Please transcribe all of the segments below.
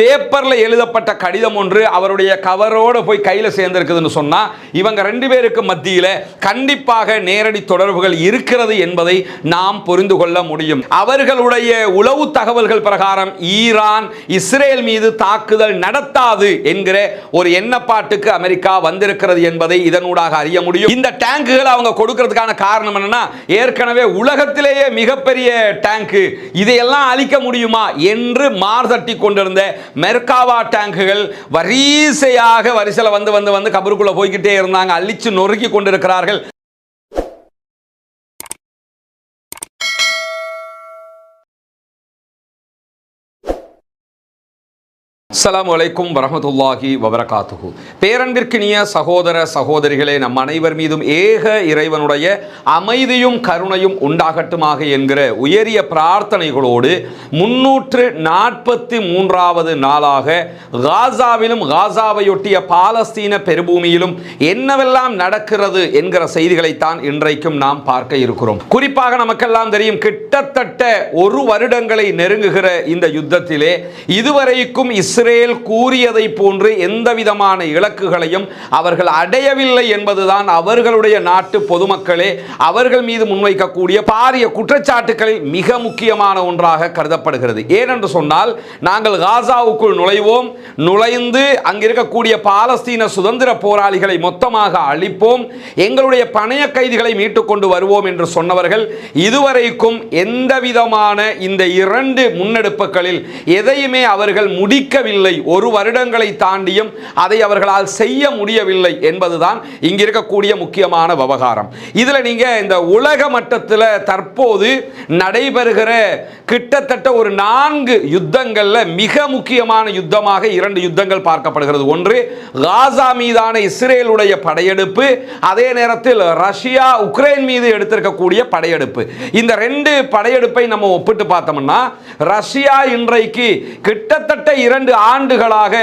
பேப்பரில் எழுதப்பட்ட கடிதம் ஒன்று அவருடைய கவரோடு போய் கையில் சேர்ந்திருக்குதுன்னு சொன்னால் இவங்க ரெண்டு பேருக்கு மத்தியில் கண்டிப்பாக நேரடி தொடர்புகள் இருக்கிறது என்பதை நாம் புரிந்து கொள்ள முடியும். அவர்களுடைய உளவு தகவல்கள் பிரகாரம் ஈரான் இஸ்ரேல் மீது தாக்குதல் நடத்தாது என்கிற ஒரு எண்ணப்பாட்டுக்கு அமெரிக்கா வந்திருக்கிறது என்பதை இதனூடாக அறிய முடியும். இந்த டேங்குகளை அவங்க கொடுக்கறதுக்கான காரணம் என்னன்னா ஏற்கனவே உலகத்திலேயே மிகப்பெரிய டேங்கு. இதையெல்லாம் அழிக்க முடியுமா என்று மார்தட்டி கொண்டிருந்த மெர்காவா டேங்குகள் வரிசையாக வரிசையில் வந்து வந்து வந்து கபருக்குள்ளே போய்கிட்டே இருந்தாங்க. அழிச்சு நொறுக்கி கொண்டிருக்கிறார்கள். அஸ்லாம் வலைக்கும் வரமத்துல்லாஹி வபரகாத்துகு பேரன்பிற்கினிய சகோதர சகோதரிகளே நம் அனைவர் மீதும் ஏக இறைவனுடைய அமைதியும் கருணையும் உண்டாகட்டுமாக என்கிற உயரிய பிரார்த்தனைகளோடு முன்னூற்று நாற்பத்தி மூன்றாவது நாளாக காசாவிலும் காசாவையொட்டிய பாலஸ்தீன பெருபூமியிலும் என்னவெல்லாம் நடக்கிறது என்கிற செய்திகளைத்தான் இன்றைக்கும் நாம் பார்க்க இருக்கிறோம். குறிப்பாக நமக்கெல்லாம் தெரியும் கிட்டத்தட்ட ஒரு வருடங்களை நெருங்குகிற இந்த யுத்தத்திலே இதுவரைக்கும் இஸ்ரேல் கூறியதை போன்று எந்த விதமான இலக்குகளையும் அவர்கள் அடையவில்லை என்பதுதான் அவர்களுடைய நாட்டு பொதுமக்களே. அவர்கள் மீது முன்வைக்கக்கூடிய பாரிய குற்றச்சாட்டுகளில் மிக முக்கியமான ஒன்றாக கருதப்படுகிறது. ஏனென்று சொன்னால் நாங்கள் காசாவுக்குள் நுழைவோம். நுழைந்து அங்கிருக்கக்கூடிய பாலஸ்தீன சுதந்திர போராளிகளை மொத்தமாக அழிப்போம். எங்களுடைய பணைய கைதிகளை மீட்டுக் கொண்டு வருவோம் என்று சொன்னவர்கள் இதுவரைக்கும் எந்த விதமான இந்த இரண்டு முன்னெடுப்புகளில் எதையுமே அவர்கள் முடிக்கவில்லை. ஒரு வருடங்களை தாண்டியும் அதை அவர்களால் செய்ய முடியவில்லை என்பதுதான் இங்க இருக்கக்கூடிய முக்கியமான விவகாரம். இதில் நீங்கள் இந்த உலக மட்டத்தில் தற்போது நடைபெறுகிற கிட்டத்தட்ட ஒரு நான்கு யுத்தங்களில் மிக முக்கியமான யுத்தமாக இரண்டு யுத்தங்கள் பார்க்கப்படுகிறது. ஒன்று காசா மீதான இஸ்ரேலுடைய படையெடுப்பு அதே நேரத்தில் ரஷ்யா உக்ரைன் மீது எடுத்திருக்கக்கூடிய படையெடுப்பு. இந்த ரெண்டு படையெடுப்பை நம்ம ஒப்பிட்டு பார்த்தோம்னா ரஷ்யா இன்றைக்கு கிட்டத்தட்ட இரண்டு ஆண்டுகளாக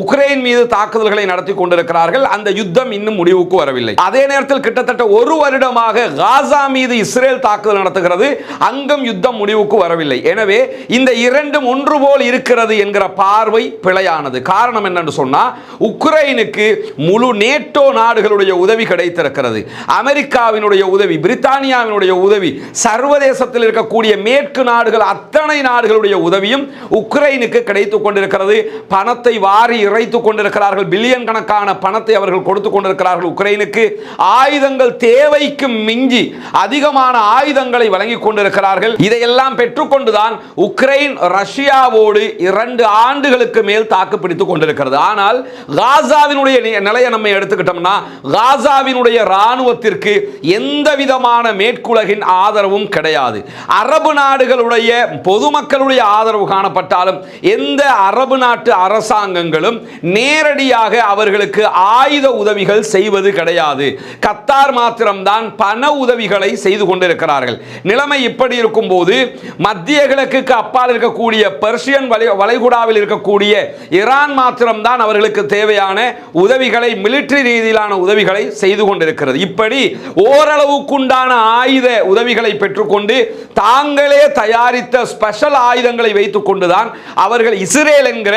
உக்ரைன் மீது தாக்குதல்களை நடத்தி கொண்டிருக்கிறார்கள். அந்த யுத்தம் இன்னும் முடிவுக்கு வரவில்லை. அதே நேரத்தில் கிட்டத்தட்ட ஒரு வருடமாக காசா மீது இஸ்ரேல் தாக்குதல் நடத்துகிறது. அங்கும் யுத்தம் முடிவுக்கு வரவில்லை. எனவே இந்த இரண்டும் ஒன்று போல் இருக்கிறது என்கிற பார்வை பிழையானது. காரணம் என்னன்னு சொன்னா உக்ரைனுக்கு முழு நேட்டோ நாடுகளுடைய உதவி கிடைத்திருக்கிறது. அமெரிக்காவினுடைய உதவி பிரித்தானியாவினுடைய உதவி சர்வதேசத்தில் இருக்கக்கூடிய மேற்கு நாடுகள் அத்தனை நாடுகளுடைய உதவியும் உக்ரைனுக்கு கிடைத்துக் கொண்டிருக்கிறது. பணத்தை வாரி இறைத்து கொண்டிருக்கிறார்கள். பில்லியன் கணக்கான பணத்தை அவர்கள் கொடுத்து கொண்டிருக்கிறார்கள் உக்ரைனுக்கு. ஆயுதங்கள் தேவைக்கு மிஞ்சி அதிகமான ஆயுதங்களை வழங்கி கொண்டிருக்கிறார்கள். இதையெல்லாம் பெற்றுக்கொண்டுதான் உக்ரைன் ரஷ்யாவோடு இரண்டு ஆண்டுகளுக்கு மேல் தாக்கு பிடித்துக் கொண்டிருக்கிறது. ஆனால் காசாவினுடைய நிலையை நம்ம எடுத்துக்கிட்டோம்னா காசாவினுடைய இராணுவத்திற்கு எந்த விதமான மேற்குலகின் ஆதரவும் கிடையாது. அரபு நாடுகளுடைய பொதுமக்களுடைய ஆதரவு காணப்பட்டாலும் எந்த அரபு நாடு நாட்டு அரசாங்கங்களும் நேரடியாக அவர்களுக்கு ஆயுத உதவிகள் செய்வது கிடையாது. கத்தார் மாத்திரம்தான் பண உதவிகளை செய்து கொண்டிருக்கிறார்கள். நிலைமை இப்படி இருக்கும்போது மத்திய கிழக்குக்கு அப்பால் இருக்கக்கூடிய பெர்ஷியன் வளை வளைகுடாவில் இருக்கக்கூடிய ஈரான் மாத்திரம்தான் அவர்களுக்கு தேவையான உதவிகளை மிலிட்டரி ரீதியிலான உதவிகளை செய்து கொண்டிருக்கிறது. இப்படி ஓரளவுக்குண்டான ஆயுத உதவிகளை பெற்றுக்கொண்டு தாங்களே தயாரித்த ஸ்பெஷல் ஆயுதங்களை வைத்துக் கொண்டுதான் அவர்கள் இஸ்ரேல் என்கிற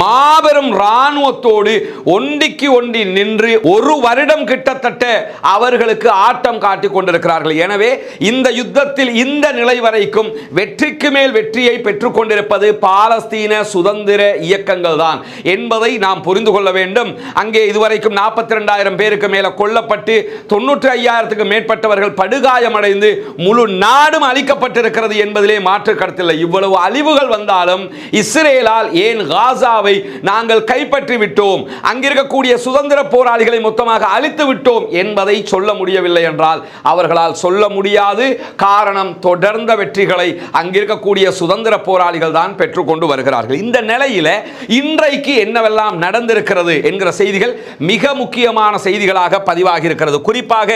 மாபெரும் இராணுவத்தோடு ஒண்டிக்கு ஒண்டி நின்று ஒரு வருடம் கிட்டத்தட்ட அவர்களுக்கு ஆட்டம் காட்டிக் கொண்டிருக்கிறார்கள். எனவே இந்த யுத்தத்தில் இந்த நிலை வரைக்கும் வெற்றிக்கு மேல் வெற்றியை பெற்றுக் கொண்டிருப்பது பாலஸ்தீன சுதந்திர இயக்கங்கள் தான் என்பதை நாம் புரிந்து கொள்ள வேண்டும். அங்கே இதுவரைக்கும் நாற்பத்தி ரெண்டாயிரம் பேருக்கு மேல கொல்லப்பட்டு தொண்ணூற்றி ஐயாயிரத்துக்கு மேற்பட்டவர்கள் படுகாயமடைந்து முழு நாடும் அழிக்கப்பட்டிருக்கிறது என்பதிலே மாற்று கருத்தில்லை. இவ்வளவு அழிவுகள் வந்தாலும் இஸ்ரேலால் ஏன் காசா காசாவை நாங்கள் கைப்பற்றி விட்டோம் அங்கிருக்கக்கூடிய சுதந்திர போராளிகளை மொத்தமாக அழித்து விட்டோம் என்பதை சொல்ல முடியவில்லை என்றால் அவர்களால் சொல்ல முடியாது. காரணம் தொடர்ந்த வெற்றிகளை அங்கிருக்கக்கூடிய சுதந்திர போராளிகள் தான் பெற்றுக்கொண்டு வருகிறார்கள். இந்த நிலையில இன்றைக்கு என்னவெல்லாம் நடந்திருக்கிறது என்கிற செய்திகள் மிக முக்கியமான செய்திகளாக பதிவாகி இருக்கிறது குறிப்பாக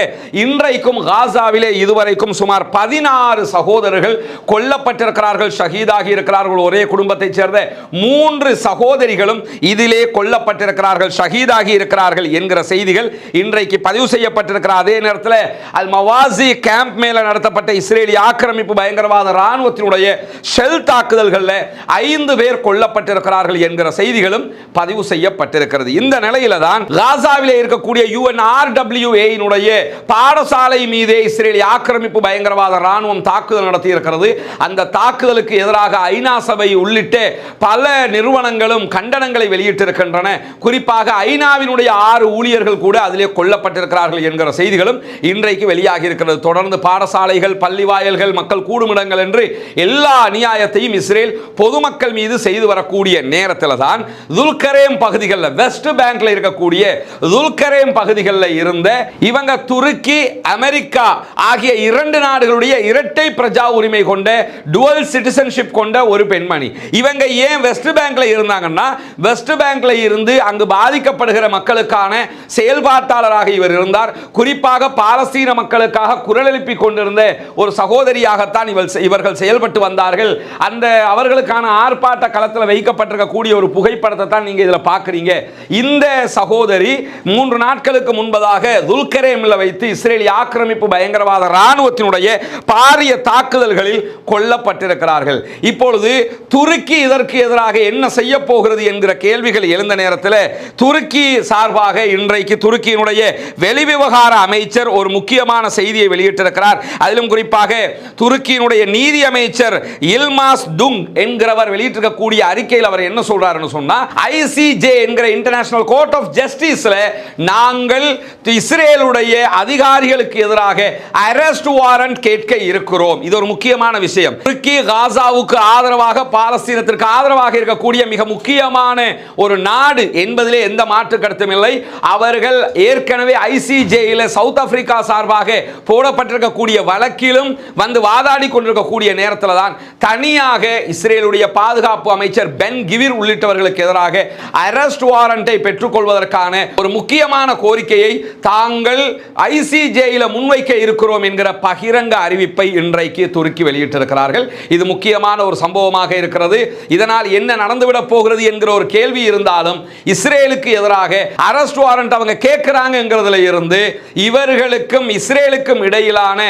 இன்றைக்கும் காசாவிலே இதுவரைக்கும் சுமார் பதினாறு சகோதரர்கள் கொல்லப்பட்டிருக்கிறார்கள் ஷஹீதாகி இருக்கிறார்கள். ஒரே குடும்பத்தைச் சேர்ந்த மூன்று சகோதர சகோதரிகளும் இதிலே கொல்லப்பட்டிருக்கிறார்கள் ஷஹீதாகி இருக்கிறார்கள் என்கிற செய்திகள் இன்றைக்கு பதிவு செய்யப்பட்டிருக்கிற அதே நேரத்தில் அல் மவாசி கேம்ப் மேல நடத்தப்பட்ட இஸ்ரேலிய ஆக்கிரமிப்பு பயங்கரவாத ராணுவத்தினுடைய ஷெல் தாக்குதல்களில் ஐந்து பேர் கொல்லப்பட்டிருக்கிறார்கள் என்கிற செய்திகளும் பதிவு செய்யப்பட்டிருக்கிறது. இந்த நிலையில தான் காசாவில் இருக்கக்கூடிய யுஎன்ஆர்டபிள்யூஏனுடைய பாடசாலை மீதே இஸ்ரேலிய ஆக்கிரமிப்பு பயங்கரவாத ராணுவம் தாக்குதல் நடத்தி இருக்கிறது அந்த தாக்குதலுக்கு எதிராக ஐநா சபை உள்ளிட்ட பல நிறுவனங்களும் கண்டனங்களை வெளியிட்டிருக்கின்றன. குறிப்பாக ஐநாவினுடைய ஆறு ஊழியர்கள் கூட அதிலே கொல்லப்பட்டிருக்கிறார்கள் என்கிற செய்திகளும் இன்றைக்கு வெளியாகி இருக்கிறது தொடர்ந்து பாடசாலைகள் பள்ளி வாயல்கள் மக்கள் கூடுமிடங்கள் என்று எல்லா அநியாயத்தையும் இஸ்ரேல் பொதுமக்கள் மீது செய்து வரக்கூடிய நேரத்தில் தான் துல்கரேம் பகுதிகளில் வெஸ்ட் பேங்க்ல இருக்கக்கூடிய துல்கரேம் பகுதிகளில் இருந்த இவங்க துருக்கி அமெரிக்கா ஆகிய இரண்டு நாடுகளுடைய இரட்டை பிரஜா உரிமை கொண்ட டுவல் சிட்டிசன்ஷிப் கொண்ட ஒரு பெண்மணி. இவங்க ஏன் வெஸ்ட் பேங்க்ல இருந்தாங்கன்னா வெஸ்ட் பேங்க்ல இருந்து அங்கு பாதிக்கப்படுகிற மக்களுக்கான செயல்பாட்டாளராக இவர் இருந்தார். குறிப்பாக பாலஸ்தீன மக்களுக்காக குரல் எழுப்பி கொண்டிருந்த ஒரு சகோதரியாகத்தான் இவர் இவர்கள் செயல்பட்டு வந்தார்கள். அந்த அவர்களுக்கான ஆர்ப்பாட்ட களத்தில் வைக்கப்பட்டிருக்கக்கூடிய ஒரு புகைப்படத்தை தான் நீங்க இதில் பார்க்குறீங்க இந்த சகோதரி மூன்று நாட்களுக்கு முன்பதாக துல்கரேமில் வைத்து இஸ்ரேலிய ஆக்கிரமிப்பு பயங்கரவாத ராணுவத்தினுடைய பாரிய தாக்குதல்களில் கொல்லப்பட்டிருக்கிறார்கள். இப்பொழுது துருக்கி இதற்கு எதிராக என்ன செய்ய போகிறது என்கிற கேள்விகள் எழுந்த நேரத்தில் துருக்கி சார்பாக இன்றைக்கு துருக்கியினுடைய வெளிவிவகார அமைச்சர் ஒரு முக்கியமான செய்தியை வெளியிட்டிருக்கிறார். அதிலும் குறிப்பாக துருக்கியினுடைய நீதி அமைச்சர் இல்மாஸ் துங் என்கிறவர் வெளியிட்டிருக்கக்கூடிய அறிக்கையில் அவர் என்ன சொல்றாருன்னு சொன்னா ஐசிஜே என்கிற இன்டர்நேஷனல் கோர்ட் ஆஃப் ஜஸ்டிஸ்ல நாங்கள் இஸ்ரேலுடைய அதிகாரிகளுக்கு எதிராக அரெஸ்ட் வாரண்ட் கேட்க இருக்கிறோம். இது ஒரு முக்கியமான விஷயம். துருக்கி காசாவுக்கு ஆதரவாக பாலஸ்தீனத்திற்கு ஆதரவாக இருக்கக்கூடிய மிக முக்கிய முக்கியமான ஒரு நாடு என்பதிலே எந்த மாற்று கருத்தும் இல்லை. அவர்கள் ஏற்கனவே ஐசிஜேயில் சவுத் ஆப்பிரிக்கா சார்பாக போடப்பட்டிருக்கக்கூடிய வழக்கிலும் வந்து வாதாடி கொண்டிருக்கக்கூடிய நேரத்தில் தான் தனியாக இஸ்ரேலுடைய பாதுகாப்பு அமைச்சர் பென் கிவிர் உள்ளிட்டவர்களுக்கு எதிராக அரெஸ்ட் வாரண்டை பெற்றுக்கொள்வதற்கான ஒரு முக்கியமான கோரிக்கையை தாங்கள் ஐசிஜேயில் முன்வைக்க இருக்கிறோம் என்கிற பகிரங்க அறிவிப்பை இன்றைக்கு துருக்கி வெளியிட்டிருக்கிறார்கள். இது முக்கியமான ஒரு சம்பவமாக இருக்கிறது. இதனால் என்ன நடந்துவிட போகிறது? என்கிற ஒரு கேள்வி இருந்தாலும் இஸ்ரேலுக்கு எதிராக அரெஸ்ட் வாரண்ட் அவங்க கேட்கிறாங்கிறதுல இருந்து இவர்களுக்கும் இஸ்ரேலுக்கும் இடையிலான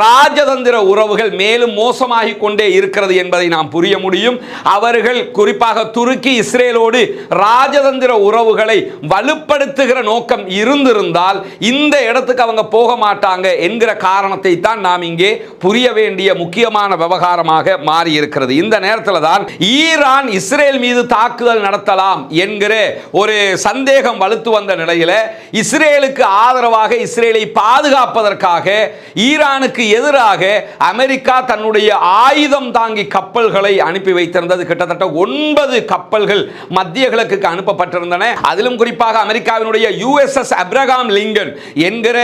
ராஜதந்திர உறவுகள் மேலும் மோசமாகி கொண்டே இருக்கிறது என்பதை நாம் புரிய முடியும். அவர்கள் குறிப்பாக துருக்கி இஸ்ரேலோடு ராஜதந்திர உறவுகளை வலுப்படுத்துகிற நோக்கம் இருந்திருந்தால் இந்த இடத்துக்கு அவங்க போக மாட்டாங்க என்கிற காரணத்தை தான் நாம் இங்கே புரிய வேண்டிய முக்கியமான விவகாரமாக மாறி இருக்கிறது இந்த நேரத்தில் தான் ஈரான் இஸ்ரேல் மீது தாக்குதல் நடத்தலாம் என்கிற ஒரு சந்தேகம் வலுத்து வந்த நிலையில் இஸ்ரேலுக்கு ஆதரவாக இஸ்ரேலை பாதுகாப்பதற்காக ஈரானுக்கு எதிராக அமெரிக்கா தன்னுடைய ஆயுதம் தாங்கி கப்பல்களை அனுப்பி வைத்திருந்தது. கிட்டத்தட்ட ஒன்பது கப்பல்கள் மத்திய கிழக்குக்கு அனுப்பப்பட்டிருந்தன. அதிலும் குறிப்பாக அமெரிக்காவினுடைய யுஎஸ்எஸ் அப்ரகாம் லிங்கன் என்கிற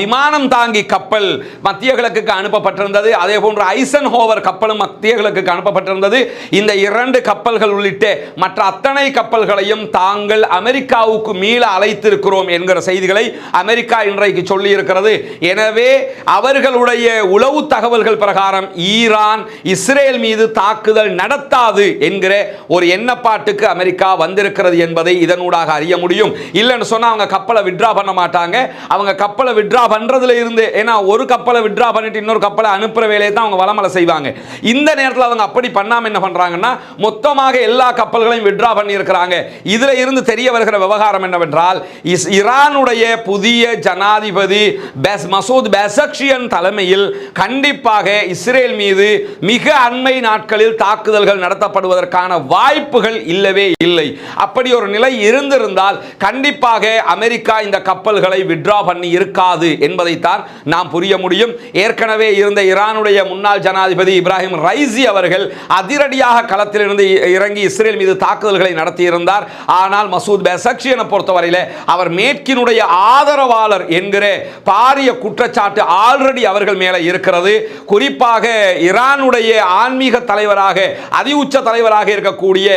விமானம் தாங்கி கப்பல் மத்திய கிழக்குக்கு அனுப்பப்பட்டிருந்தது. அதே போன்று ஐசன் ஹோவர் கப்பலும் மத்திய கிழக்குக்கு அனுப்பப்பட்டிருந்தது. இந்த இரண்டு கப்பல்கள் உள்ளிட்ட மற்ற அத்தனை கப்பல்களையும் தாங்கள் அமெரிக்காவுக்கு மீள அழைத்திருக்கிறோம் என்கிற செய்திகளை அமெரிக்கா இன்றைக்கு சொல்லி இருக்கிறது எனவே அவர்களுடைய உளவு தகவல்கள் பிரகாரம் ஈரான் இஸ்ரேல் மீது தாக்குதல் நடத்தாது என்கிற ஒரு எண்ணப்பாட்டுக்கு அமெரிக்கா வந்திருக்கிறது என்பதை இதனூடாக அறிய முடியும். இல்லைன்னு சொன்னா அவங்க கப்பலை விட்ரா பண்ண மாட்டாங்க. அவங்க கப்பலை விட்ரா பண்றதுல இருந்து ஏன்னா ஒரு கப்பலை விட்ரா பண்ணிட்டு இன்னொரு கப்பலை அனுப்புற வேலையை தான் அவங்க வளமலை செய்வாங்க. இந்த நேரத்தில் அவங்க அப்படி பண்ணாம என்ன பண்றாங்கன்னா மொத்தமாக எல்லா கப்பல்களையும் விட்ரா பண்ணியிருக்கிறாங்க. இதில் இருந்து தெரிய வருகிற விவகாரம் என்னவென்றால் இஸ்- ஈரானுடைய புதிய ஜனாதிபதி பெஸ் மசூத் பெசக்ஷியன் தலைமையில் கண்டிப்பாக இஸ்ரேல் மீது மிக அண்மை நாட்களில் தாக்குதல்கள் நடத்தப்படுவதற்கான வாய்ப்புகள் இல்லவே இல்லை. அப்படி ஒரு நிலை இருந்திருந்தால் கண்டிப்பாக அமெரிக்கா இந்த கப்பல்களை விட்ரா பண்ணி இருக்காது என்பதைத்தான் நாம் புரிய முடியும். ஏற்கனவே இருந்த ஈரானுடைய முன்னாள் ஜனாதிபதி இப்ராஹிம் ரைசி அவர்கள் அதிரடியாக களத்திலிருந்து இறங்கி இஸ்ரேல் மீது தாக்குதல்களை நடத்தியிருந்தார். ஆனால் மசூத் பெசக்ஷியனை பொறுத்தவரையில் அவர் மேற்கினுடைய ஆதரவாளர் என்கிற பாரிய குற்றச்சாட்டு ஆல்ரெடி அவர்கள் மேலே இருக்கிறது. குறிப்பாக ஈரானுடைய ஆன்மீக தலைவராக அதி உச்ச தலைவராக இருக்கக்கூடிய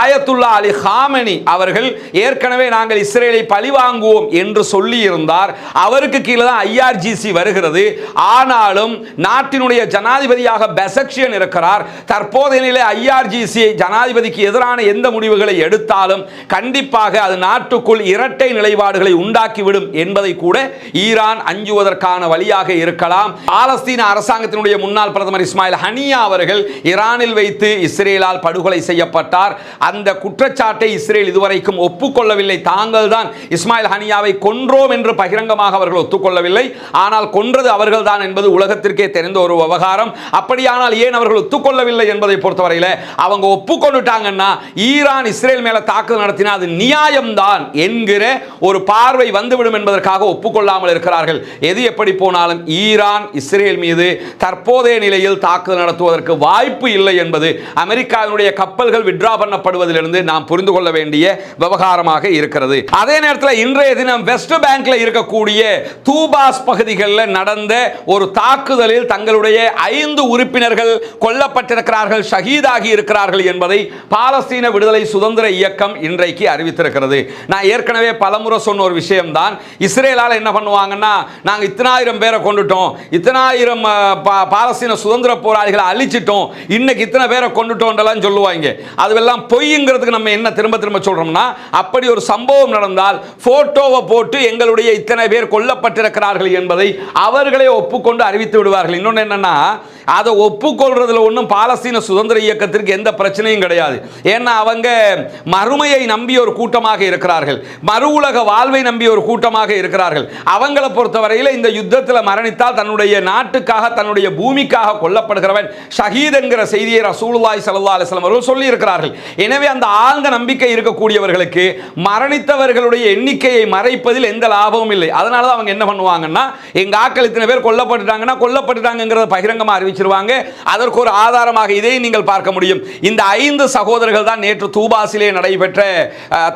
ஆயத்துல்லா அலி ஹாமனி அவர்கள் ஏற்கனவே நாங்கள் இஸ்ரேலை பழிவாங்குவோம் என்று சொல்லி இருந்தார் அவருக்கு கீழே தான் ஐஆர்ஜிசி வருகிறது. ஆனாலும் நாட்டினுடைய ஜனாதிபதியாக பெசக்ஷியன் இருக்கிறார். தற்போதைய நிலை ஐஆர்ஜிசி ஜனாதிபதிக்கு எதிரான எந்த முடிவுகளை எடுத்தாலும் கண்டிப்பாக அது நாட்டுக்குள் இரட்டை நிலைப்பாடுகளை உண்டாக்கிவிடும் என்பதை கூட ஈரான் அஞ்சுவதற்கான வழியாக இருக்கலாம். பாலஸ்தீன அரசாங்கத்தினுடைய முன்னாள் பிரதமர் இஸ்மாயில் ஹனியா அவர்கள் ஈரானில் வைத்து இஸ்ரேலால் படுகொலை செய்யப்பட்டார். அந்த குற்றச்சாட்டை இஸ்ரேல் இதுவரைக்கும் ஒப்புக்கொள்ளவில்லை. தாங்கள் தான் இஸ்மாயில் ஹனியாவை கொன்றோம் என்று பகிரங்கமாக அவர்கள் ஒத்துக்கொள்ளவில்லை. ஆனால் கொன்றது அவர்கள்தான் என்பது உலகத்திற்கே தெரிந்த ஒரு விவகாரம். அப்படியானால் ஏன் அவர்கள் ஒத்துக்கொள்ளவில்லை என்பதை பொறுத்தவரையில் அவங்க ஒப்புக்கொண்டுட்டாங்கன்னா ஈரான் இஸ்ரேல் மேல தாக்குதல் நடத்தினா அது நியாயம்தான் என்கிற ஒரு பார்வை வந்துவிடும் என்பதற்காக ஒப்புக்கொள்ளாமல் இருக்கிறார்கள். எது எப்படி போனாலும் ஈரான் இஸ்ரேல் மீது தற்போதைய நிலையில் தாக்குதல் நடத்துவதற்கு வாய்ப்பு இல்லை என்பது அமெரிக்காவினுடைய கப்பல்கள் விட்ரா பண்ணப்படுவதிலிருந்து நாம் புரிந்து கொள்ள வேண்டிய விவகாரமாக இருக்கிறது. அதே நேரத்தில் இன்றைய தினம் வெஸ்ட் பேங்க்ல இருக்கக்கூடிய தூபாஸ் பகுதிகளில் நடந்த ஒரு தாக்குதலில் தங்களுடைய ஐந்து உறுப்பினர்கள் கொல்லப்பட்டிருக்கிறார்கள் ஷஹீதாகி இருக்கிறார்கள் என்பதை பாலஸ்தீன விடுதலை சுதந்திர இயக்கம் இன்றைக்கு அறிவித்திருக்கிறது. நான் ஏற்கனவே பலமுறை சொன்ன ஒரு விஷயம்தான். இஸ்ரேலால் என்ன பண்ணுவாங்கன்னா நாங்கள் இத்தனாயிரம் பேரை கொண்டுட்டோம். இத்தனாயிரம் பாலஸ்தீன சுதந்திர போராளிகளை அழிச்சிட்டோம். இன்னைக்கு இத்தனை பேரை கொண்டுட்டோன்றலாம் சொல்லுவாங்க. அதுவெல்லாம் பொய்ங்கிறதுக்கு நம்ம என்ன திரும்ப திரும்ப சொல்கிறோம்னா அப்படி ஒரு சம்பவம் நடந்தால் போட்டோவை போட்டு எங்களுடைய இத்தனை பேர் கொல்லப்பட்டிருக்கிறார்கள் என்பதை அவர்களே ஒப்புக்கொண்டு அறிவித்து விடுவார்கள். இன்னொன்று என்னென்னா அதை ஒப்புக்கொள்றதுல ஒன்றும் பாலஸ்தீன சுதந்திர இயக்கத்திற்கு எந்த பிரச்சனையும் கிடையாது. ஏன்னா அவங்க மறுமையை நம்பிய ஒரு கூட்டமாக இருக்கிறார்கள். மறு உலக வாழ்வை நம்பிய ஒரு கூட்டமாக இருக்கிறார்கள். அவங்கள பொறுத்தவரையில் இந்த யுத்தத்தில் மரணித்தால் தன்னுடைய நாட்டுக்காக தன்னுடைய பூமிக்காக கொல்லப்படுகிறவன் ஷஹீத் என்கிற செய்தியை ரசூலுல்லாய் சல்லா அலிஸ்லாம் அவர்கள் சொல்லியிருக்கிறார்கள். எனவே அந்த ஆழ்ந்த நம்பிக்கை இருக்கக்கூடியவர்களுக்கு மரணித்தவர்களுடைய எண்ணிக்கையை மறைப்பதில் எந்த லாபமும் இல்லை. அதனால தான் அவங்க என்ன பண்ணுவாங்கன்னா எங்க ஆக்கள் இத்தனை பேர் கொல்லப்பட்டுட்டாங்கன்னா கொல்லப்பட்டுட்டாங்கிறத பகிரங்கமாக அறிவிச்சிருவாங்க. அதற்கு ஒரு ஆதாரமாக இதை நீங்கள் பார்க்க முடியும். இந்த ஐந்து சகோதரர்கள் தான் நேற்று தூபாசிலே நடைபெற்ற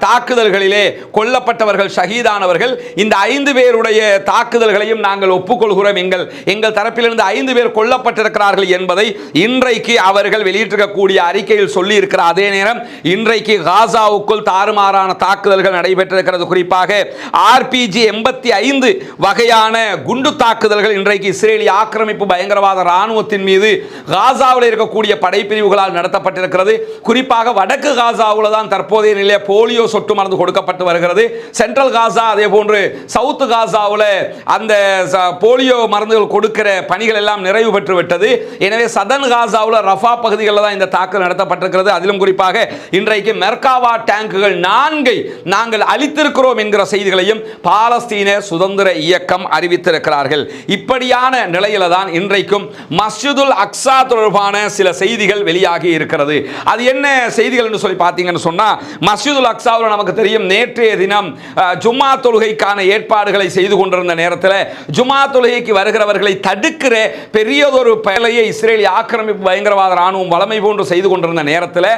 தாக்குதல்களிலே கொல்லப்பட்டவர்கள் ஷஹீதானவர்கள். இந்த ஐந்து பேருடைய தாக்குதல்களையும் நாங்கள் ஒப்புக்கொள்கிறோம். எங்கள் எங்கள் தரப்பிலிருந்து ஐந்து பேர் கொல்லப்பட்டிருக்கிறார்கள் என்பதை இன்றைக்கு அவர்கள் வெளியிட்டிருக்கக்கூடிய அறிக்கையில் சொல்லி இருக்கிற அதே நேரம் இன்றைக்கு காசாவுக்குள் தாறுமாறான தாக்குதல்கள் நடைபெற்றிருக்கிறது. குறிப்பாக ஆர்பிஜி எண்பத்தி ஐந்து வகையான குண்டு தாக்குதல்கள் இன்றைக்கு இஸ்ரேலிய ஆக்கிரமிப்பு பயங்கரவாத இராணுவத்தின் மீது காசாவில் இருக்கக்கூடிய படைப்பிரிவுகளால் நடத்தப்பட்டிருக்கிறது. குறிப்பாக வடக்கு கிழக்கு காசாவில் தான் தற்போதைய நிலைய போலியோ சொட்டு மருந்து கொடுக்கப்பட்டு வருகிறது. சென்ட்ரல் காசா அதே போன்று சவுத்து காசாவில் அந்த போலியோ மருந்துகள் கொடுக்கிற பணிகள் எல்லாம் நிறைவு பெற்று விட்டது. எனவே சதன் காசாவில் ரஃபா பகுதிகளில் தான் இந்த தாக்குதல் நடத்தப்பட்டிருக்கிறது. அதிலும் குறிப்பாக இன்றைக்கு மெர்காவா டேங்குகள் நான்கை நாங்கள் அளித்திருக்கிறோம் என்கிற செய்திகளையும் பாலஸ்தீன சுதந்திர இயக்கம் அறிவித்திருக்கிறார்கள். இப்படியான நிலையில தான் இன்றைக்கும் மஸ்ஜிதுல் அக்ஸா தொடர்பான சில செய்திகள் வெளியாகி இருக்கிறது. அது என்ன செய்திகள் என்று சொல்லி பார்த்தீங்கன்னு சொன்னால் மஸ்ஜிதுல் அக்ஸாவில் நமக்கு தெரியும் நேற்றைய தினம் ஜும்மா தொழுகைக்கான ஏற்பாடுகளை செய்து கொண்டிருந்த நேரத்தில் ஜும்மா தொழுகைக்கு வருகிறவர்களை தடுக்கிற பெரியதொரு வேலையை இஸ்ரேலிய ஆக்கிரமிப்பு பயங்கரவாத ராணுவம் வளமை போன்று செய்து கொண்டிருந்த நேரத்தில்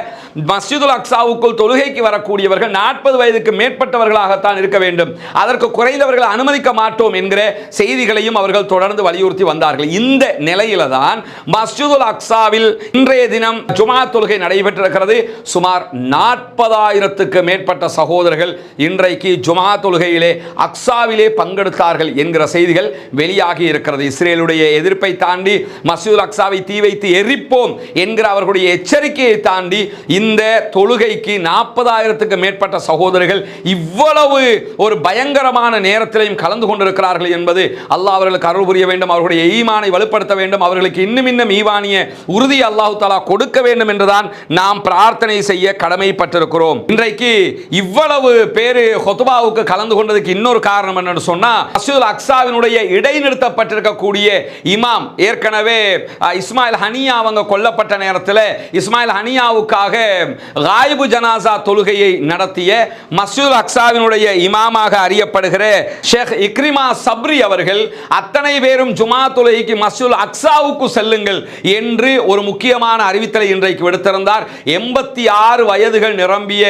மஸ்ஜிதுல் அக்ஸாவுக்குள் தொழுகைக்கு வரக்கூடியவர்கள் நாற்பது வயதுக்கு மேற்பட்டவர்களாகத்தான் இருக்க வேண்டும். அதற்கு குறைந்தவர்கள் அனுமதிக்க மாட்டோம் என்கிற செய்திகளையும் அவர்கள் தொடர்ந்து வலியுறுத்தி வந்தார்கள். இந்த நிலையில தான் மஸ்ஜிதுல் அக்ஸாவில் இன்றைய தினம் ஜுமா தொழுகை நடைபெற்றிருக்கிறது. சுமார் நாற்பதாயிரத்துக்கு மேற்பட்ட சகோதரர்கள் இன்றைக்கு ஜுமா தொழுகையிலே அக்ஸாவிலே பங்கெடுத்தார்கள் என்கிற செய்திகள் வெளியாகி இருக்கிறது. இஸ்ரேலுடைய எதிர்ப்பை தாண்டி மசூல் அக்ஸாவை தீ வைத்து எரிப்போம் என்கிற அவர்களுடைய எச்சரிக்கையை தாண்டி இந்த தொழுகைக்கு நாற்பதாயிரத்துக்கு மேற்பட்ட சகோதரர்கள் இவ்வளவு ஒரு பயங்கரமான நேரத்திலையும் கலந்து கொண்டிருக்கிறார்கள் என்பது அல்லாஹ் அவர்களுக்கு அருள் புரிய வேண்டும் அவர்களுடைய ஈமானை வலுப்படுத்த வேண்டும் அவர்களுக்கு இன்னும் இன்னும் ஈவானிய உறுதி அல்லாஹு தாலா கொடுக்க வேண்டும் என்றுதான் நாம் பிரார்த்தனை செய்ய செய்ய கடமைப்பட்டிருக்கிறோம். இன்றைக்கு இவ்வளவு பேரு ஹொத்துபாவுக்கு கலந்து கொண்டதுக்கு இன்னொரு காரணம் என்னன்னு சொன்னா மஸ்ஜிதுல் அக்சாவினுடைய இடைநிறுத்தப்பட்டிருக்கக்கூடிய இமாம் ஏற்கனவே இஸ்மாயில் ஹனியா அவங்க கொல்லப்பட்ட நேரத்தில் இஸ்மாயில் ஹனியாவுக்காக காயிபு ஜனாசா தொழுகையை நடத்திய மஸ்ஜிதுல் அக்சாவினுடைய இமாமாக அறியப்படுகிற ஷேக் இக்ரிமா சப்ரி அவர்கள் அத்தனை பேரும் ஜுமா தொழுகைக்கு மசூல் அக்சாவுக்கு செல்லுங்கள் என்று ஒரு முக்கியமான அறிவித்தலை இன்றைக்கு விடுத்திருந்தார். எண்பத்தி ஆறு வயதுகள் நிரம்பிய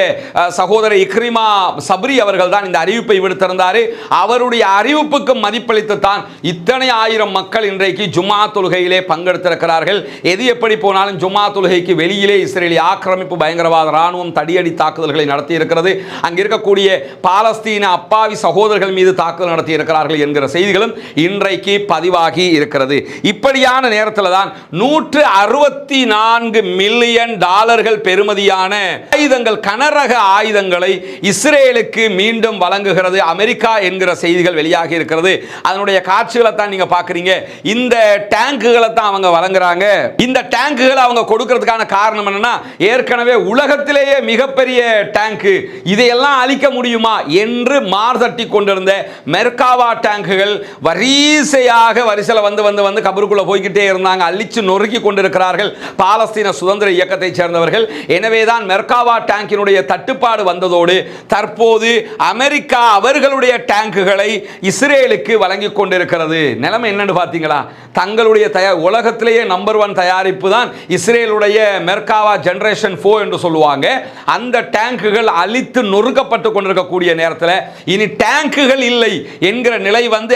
சகோதரர் இக்ரிமா சபரி அவர்கள் தான் இந்த அறிவிப்பை விடுத்திருந்தார். அவருடைய அறிவிப்புக்கு மதிப்பளித்து தான் இத்தனை ஆயிரம் மக்கள் இன்றைக்கு ஜுமா தொழுகையிலே பங்கெடுத்திருக்கிறார்கள். எது எப்படி போனாலும் ஜுமா தொழுகைக்கு வெளியிலே இஸ்ரேலிய ஆக்கிரமிப்பு பயங்கரவாத ராணுவம் தடியடி தாக்குதல்களை நடத்தி இருக்கிறது அங்க இருக்கக்கூடிய பாலஸ்தீன அப்பாவி சகோதரர்கள் மீது தாக்குதல் நடத்தி இருக்கிறார்கள் என்கிற செய்திகளும் இன்றைக்கு பதிவாகி இருக்கிறது. இப்படியான நேரத்தில் தான் நூற்று அறுபத்தி நான்கு மில்லியன் டாலர்கள் பெறுமதியாக மாதிரியான ஆயுதங்கள் கனரக ஆயுதங்களை இஸ்ரேலுக்கு மீண்டும் வழங்குகிறது. அமெரிக்கா என்கிற செய்திகள் வெளியாகி இருக்கிறது. அதனுடைய காட்சிகளை தான் நீங்க பாக்குறீங்க இந்த டேங்குகளை தான் அவங்க வழங்குறாங்க. இந்த டேங்குகளை அவங்க கொடுக்கறதுக்கான காரணம் என்னன்னா ஏற்கனவே உலகத்திலேயே மிகப்பெரிய டேங்கு. இதையெல்லாம் அழிக்க முடியுமா என்று மார்தட்டி கொண்டிருந்த மெர்காவா டேங்குகள் வரிசையாக வரிசையில் வந்து வந்து வந்து கபருக்குள்ள போய்கிட்டே இருந்தாங்க. அழிச்சு நொறுக்கி கொண்டிருக்கிறார்கள். பாலஸ்தீன சுதந்திர இயக்கத்தை சேர்ந்தவர்கள். எனவே தான் மெர்காவா டேங்கினுடைய தட்டுப்பாடு வந்ததோடு தற்போது அமெரிக்கா அவர்களுடைய டேங்குகளை இஸ்ரேலுக்கு வழங்கி கொண்டிருக்கிறது. நிலைமை என்னன்னு பார்த்தீங்களா? தங்களுடைய தயார் உலகத்திலேயே நம்பர் ஒன் தயாரிப்பு தான் இஸ்ரேலுடைய மெர்காவா ஜென்ரேஷன் ஃபோ என்று சொல்லுவாங்க. அந்த டேங்குகள் அழித்து நொறுக்கப்பட்டு கொண்டிருக்கக்கூடிய நேரத்தில் இனி டேங்குகள் இல்லை என்கிற நிலை வந்து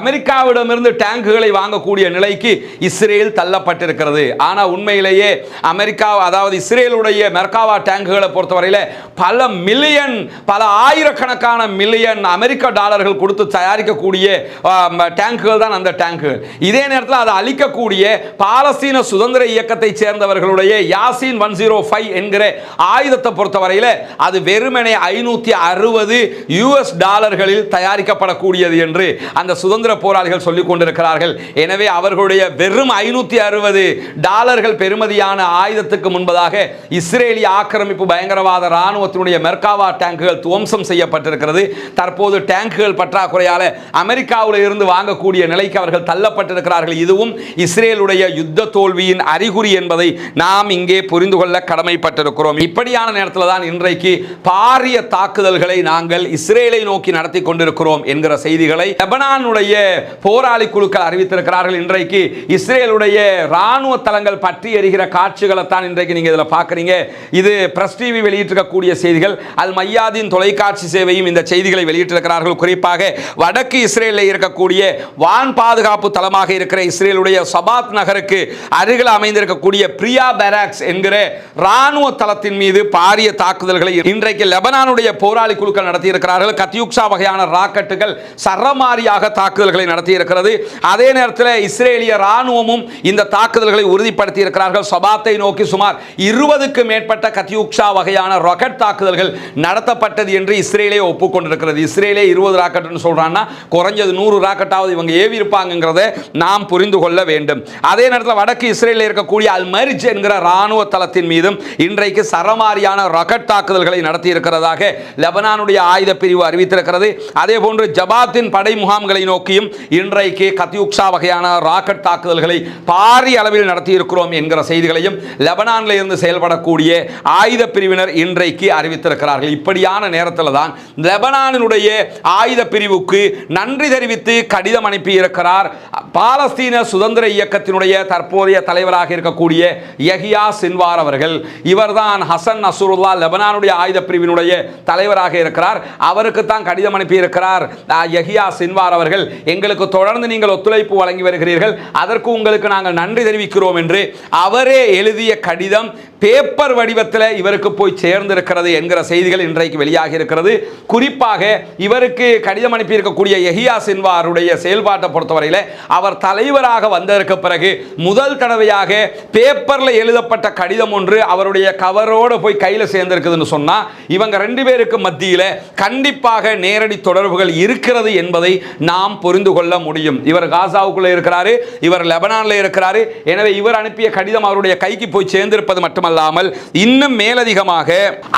அமெரிக்காவிடமிருந்து டேங்குகளை வாங்கக்கூடிய நிலைக்கு இஸ்ரேல் தள்ளப்பட்டிருக்கிறது. ஆனால் உண்மையிலேயே அமெரிக்கா அதாவது இஸ்ரேலுடைய மெர்காவா டேங்குகளை பொறுத்தவரையில் பல மில்லியன் பல ஆயிரக்கணக்கான மில்லியன் அமெரிக்க டாலர்கள் கொடுத்து தயாரிக்கக்கூடிய டேங்குகள் தான் அந்த டேங்குகள். இதே நேரத்தில் அதை அழிக்கக்கூடிய பாலஸ்தீன சுதந்திர இயக்கத்தை சேர்ந்தவர்களுடைய யாசின் ஒன் ஜீரோ ஃபைவ் என்கிற ஆயுதத்தை பொறுத்தவரையில் அது வெறுமனே ஐநூற்றி அறுபது யூஎஸ் டாலர்களில் தயாரிக்கப்படக்கூடியது என்று அந்த சுதந்திர போராளிகள் சொல்லிக் கொண்டிருக்கிறார்கள். எனவே அவர்களுடைய வெறும் ஐநூற்றி அறுபது டாலர்கள் பெறுமதியான ஆயுதத்துக்கு முன்பதாக இஸ்ரேல் இஸ்ரேலிய ஆக்கிரமிப்பு பயங்கரவாத ராணுவத்தினுடைய மெர்காவா டேங்குகள் துவம்சம் செய்யப்பட்டிருக்கிறது. தற்போது டேங்குகள் பற்றாக்குறையால் அமெரிக்காவில் இருந்து வாங்கக்கூடிய நிலைக்கு அவர்கள் தள்ளப்பட்டிருக்கிறார்கள். இதுவும் இஸ்ரேலுடைய யுத்த தோல்வியின் அறிகுறி என்பதை நாம் இங்கே புரிந்து கொள்ள கடமைப்பட்டிருக்கிறோம். இப்படியான நேரத்தில் தான் இன்றைக்கு பாரிய தாக்குதல்களை நாங்கள் இஸ்ரேலை நோக்கி நடத்தி கொண்டிருக்கிறோம் என்கிற செய்திகளை லெபனானுடைய போராளி குழுக்கள் அறிவித்திருக்கிறார்கள். இன்றைக்கு இஸ்ரேலுடைய ராணுவ தளங்கள் பற்றி எறிகிற காட்சிகளை தான் இன்றைக்கு நீங்க இதில் பார்க்குறீங்க. இது பிரஸ் டிவி வெளியிட்டிருக்கக்கூடிய செய்திகள். அல் மையாதின் தொலைக்காட்சி சேவையும் இந்த செய்திகளை வெளியிட்டிருக்கிறார்கள். குறிப்பாக வடக்கு இஸ்ரேலில் இருக்கக்கூடிய வான் பாதுகாப்பு தளமாக இருக்கிற இஸ்ரேலுடைய சபாத் நகருக்கு அருகில் அமைந்திருக்கக்கூடிய பிரியா பெராக்ஸ் என்கிற ராணுவ தளத்தின் மீது பாரிய தாக்குதல்களை இன்றைக்கு லெபனானுடைய போராளி குழுக்கள் நடத்தியிருக்கிறார்கள். கத்தியுக்ஷா வகையான ராக்கெட்டுகள் சரமாரியாக தாக்குதல்களை நடத்தியிருக்கிறது. அதே நேரத்தில் இஸ்ரேலிய ராணுவமும் இந்த தாக்குதல்களை உறுதிப்படுத்தி இருக்கிறார்கள் சபாத்தை நோக்கி சுமார் இருபதுக்கு மேற்பட்ட கத்தியூக்ஷா வகையான ராக்கெட் தாக்குதல்கள் நடத்தப்பட்டது என்று இஸ்ரேலே ஒப்புக்கொண்டிருக்கிறது. இஸ்ரேலே இருபது ராக்கெட்னு சொல்கிறான்னா குறைஞ்சது நூறு ராக்கெட்டாவது இவங்க ஏவி இருப்பாங்கிறத நாம் புரிந்து கொள்ள வேண்டும். அதே நேரத்தில் வடக்கு இஸ்ரேலில் இருக்கக்கூடிய அல் மரிஜ் என்கிற ராணுவ தளத்தின் மீதும் இன்றைக்கு சரமாரியான ராக்கெட் தாக்குதல்களை நடத்தி இருக்கிறதாக லெபனானுடைய ஆயுத பிரிவு அறிவித்திருக்கிறது. அதே போன்று ஜபாத்தின் படை முகாம்களை நோக்கியும் இன்றைக்கு கத்தியூக்ஷா வகையான ராக்கெட் தாக்குதல்களை பாரிய அளவில் நடத்தி இருக்கிறோம் என்கிற செய்திகளையும் லெபனானில் இருந்து செயல்படக்கூடிய ஆயுத பிரிவினர் இன்றைக்கு அறிவித்திருக்கிறார்கள். இப்படியான நேரத்தில் தான் லெபனானினுடைய ஆயுத பிரிவுக்கு நன்றி தெரிவித்து கடிதம் அனுப்பி இருக்கிறார் பாலஸ்தீன சுதந்திர இயக்கத்தினுடைய தற்போதைய தலைவராக இருக்கக்கூடிய யஹியா சின்வார் அவர்கள். இவர்தான் ஹசன் நசூருல்லா லெபனானுடைய ஆயுத பிரிவினுடைய தலைவராக இருக்கிறார். அவருக்கு தான் கடிதம் அனுப்பி இருக்கிறார் யஹியா சின்வார் அவர்கள் எங்களுக்கு தொடர்ந்து நீங்கள் ஒத்துழைப்பு வழங்கி வருகிறீர்கள். அதற்கு உங்களுக்கு நாங்கள் நன்றி தெரிவிக்கிறோம் என்று அவரே எழுதிய கடிதம் பேப்பர் வடிவத்தில் இவருக்கு போய் சேர்ந்திருக்கிறது என்கிற செய்திகள் இன்றைக்கு வெளியாகி இருக்கிறது. குறிப்பாக இவருக்கு கடிதம் அனுப்பியிருக்கக்கூடிய எஹியா சின்வாருடைய செயல்பாட்டை பொறுத்தவரையில் அவர் தலைவராக வந்ததற்கு பிறகு முதல் தடவையாக பேப்பரில் எழுதப்பட்ட கடிதம் ஒன்று அவருடைய கவரோடு போய் கையில் சேர்ந்திருக்குதுன்னு சொன்னால் இவங்க ரெண்டு பேருக்கு மத்தியில் கண்டிப்பாக நேரடி தொடர்புகள் இருக்கிறது என்பதை நாம் புரிந்து கொள்ள முடியும். இவர் காசாவுக்குள்ளே இருக்கிறாரு இவர் லெபனானில் இருக்கிறாரு. எனவே இவர் அனுப்பிய கடிதம் அவருடைய கைக்கு போய் சேர்ந்திருப்பது மட்டுமல்ல மட்டுமல்லாமல் இன்னும் மேலதிகமாக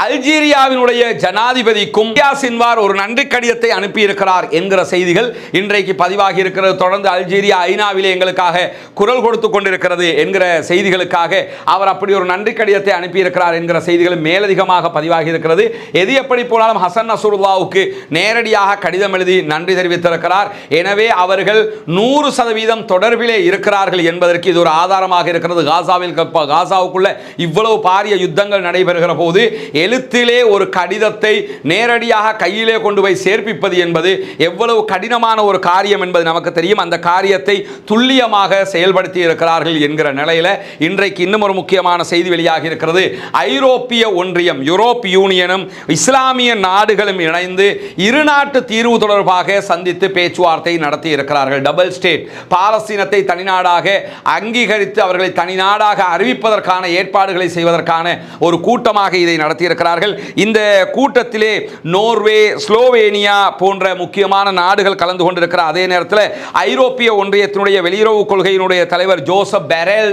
அல்ஜீரியாவினுடைய ஜனாதிபதிக்கும் சின்வார் ஒரு நன்றி கடிதத்தை அனுப்பியிருக்கிறார் என்கிற செய்திகள் இன்றைக்கு பதிவாகி இருக்கிறது. தொடர்ந்து அல்ஜீரியா ஐநாவிலே எங்களுக்காக குரல் கொடுத்து கொண்டிருக்கிறது என்கிற செய்திகளுக்காக அவர் அப்படி ஒரு நன்றி கடிதத்தை அனுப்பியிருக்கிறார் என்கிற செய்திகள் மேலதிகமாக பதிவாகி இருக்கிறது. எது எப்படி போனாலும் ஹசன் நசூருல்லாவுக்கு நேரடியாக கடிதம் எழுதி நன்றி தெரிவித்திருக்கிறார். எனவே அவர்கள் நூறு சதவீதம் தொடர்பிலே இருக்கிறார்கள் என்பதற்கு இது ஒரு ஆதாரமாக இருக்கிறது. காசாவில் காசாவுக்குள்ள இவ்வளவு பாரிய யுத்தங்கள் நடைபெறுகிற போது எழுத்திலே ஒரு கடிதத்தை நேரடியாக கையிலே கொண்டு போய் சேர்ப்பிப்பது என்பது எவ்வளவு கடினமான ஒரு காரியம் என்பது நமக்கு தெரியும். அந்த காரியத்தை துல்லியமாக செயல்படுத்தி இருக்கிறார்கள் என்கிற நிலையில இன்றைக்கு இன்னும் ஒரு முக்கியமான செய்தி வெளியாகி இருக்கிறது. ஐரோப்பிய ஒன்றியம் யூரோப் யூனியனும் இஸ்லாமிய நாடுகளும் இணைந்து இரு நாட்டு தீர்வு தொடர்பாக சந்தித்து பேச்சுவார்த்தை நடத்தி இருக்கிறார்கள். டபுள் ஸ்டேட் பாலஸ்தீனத்தை தனிநாடாக அங்கீகரித்து அவர்களை தனிநாடாக அறிவிப்பதற்கான ஏற்பாடுகளை விடுதலை செய்வதற்கான ஒரு கூட்டமாக இதை நடத்தியிருக்கிறார்கள். இந்த கூட்டத்திலே நோர்வே ஸ்லோவேனியா போன்ற முக்கியமான நாடுகள் கலந்து கொண்டிருக்கிற அதே நேரத்தில் ஐரோப்பிய ஒன்றியத்தினுடைய வெளியுறவு கொள்கையினுடைய தலைவர் ஜோசப் பெரேல்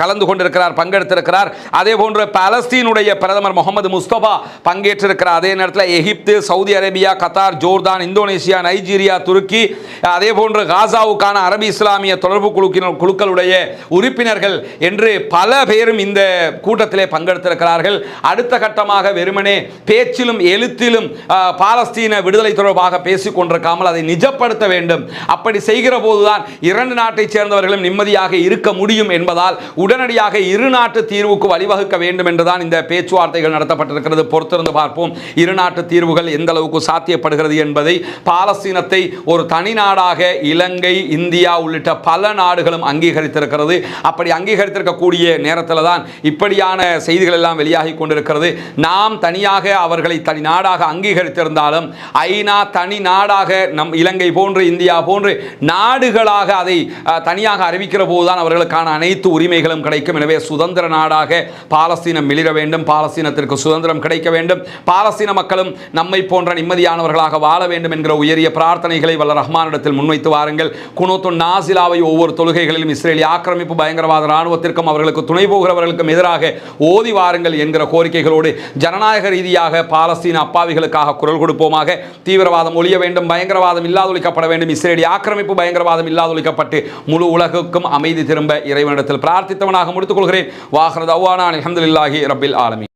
கலந்து கொண்டிருக்கிறார் பங்கெடுத்திருக்கிறார். அதே போன்று பாலஸ்தீனுடைய பிரதமர் முகமது முஸ்தபா பங்கேற்றிருக்கிறார் அதே நேரத்தில் எகிப்து Saudi Arabia Qatar Jordan Indonesia Nigeria துருக்கி அதே போன்று காசாவுக்கான அரபி இஸ்லாமிய தொடர்பு குழுக்கின குழுக்களுடைய உறுப்பினர்கள் என்று பல பேரும் இந்த கூட்டத்திலே பங்கெடுத்திருக்கிறார்கள். அடுத்த கட்டமாக வெறுமனே பேச்சிலும் எழுத்திலும் பாலஸ்தீன விடுதலை தொடர்பாக பேசிக் கொண்டிருக்காமல் அதை நிஜப்படுத்த வேண்டும். அப்படி செய்கிற போதுதான் இரண்டு நாட்டைச் சேர்ந்தவர்களும் நிம்மதியாக இருக்க முடியும் என்பதால் உடனடியாக இரு நாட்டு தீர்வுக்கு வழிவகுக்க வேண்டும் என்றுதான் இந்த பேச்சுவார்த்தைகள் நடத்தப்பட்டிருக்கிறது. பொறுத்திருந்து பார்ப்போம். இரு நாட்டு தீர்வுகள் எந்த அளவுக்கு சாத்தியப்படுகிறது என்பதை. பாலஸ்தீனத்தை ஒரு தனி நாடாக இலங்கை இந்தியா உள்ளிட்ட பல நாடுகளும் அங்கீகரித்திருக்கிறது. அப்படி அங்கீகரித்திருக்கக்கூடிய நேரத்தில் தான் இப்படி இப்படியான செய்திகள் எல்லாம் வெளியாகி கொண்டிருக்கிறது. நாம் தனியாக அவர்களை தனி நாடாக அங்கீகரித்திருந்தாலும் ஐநா தனி நாடாக நம் இலங்கை போன்று இந்தியா போன்று நாடுகளாக அதை தனியாக அறிவிக்கிற போதுதான் அவர்களுக்கான அனைத்து உரிமைகளும் கிடைக்கும். எனவே சுதந்திர நாடாக பாலஸ்தீனம் மிளிர வேண்டும். பாலஸ்தீனத்திற்கு சுதந்திரம் கிடைக்க வேண்டும். பாலஸ்தீன மக்களும் நம்மை போன்ற நிம்மதியானவர்களாக வாழ வேண்டும் என்கிற உயரிய பிரார்த்தனைகளை வல்ல ரஹ்மானிடத்தில் முன்வைத்து வாருங்கள். குனோத்து நாசிலாவை ஒவ்வொரு தொழுகைகளிலும் இஸ்ரேலிய ஆக்கிரமிப்பு பயங்கரவாத இராணுவத்திற்கும் அவர்களுக்கு துணை போகிறவர்களுக்கும் எதிராக ஓதி வாருங்கள் என்கிற கோரிக்கைகளோடு ஜனநாயக ரீதியாக பாலஸ்தீன அப்பாவிகளுக்காக குரல் கொடுப்போமாக. தீவிரவாதம் ஒழிய வேண்டும் பயங்கரவாதம் இல்லாதொழிக்கப்பட வேண்டும். இஸ்ரேலிய ஆக்கிரமிப்பு பயங்கரவாதம் இல்லாதொழிக்கப்பட்டு முழு உலகுக்கும் அமைதி திரும்ப இறைவனிடத்தில் பிரார்த்தித்தவனாக முடித்துக் கொள்கிறேன். வாஹரத் அவ்வானா அலமதுல்லாஹி ரபில் ஆலமி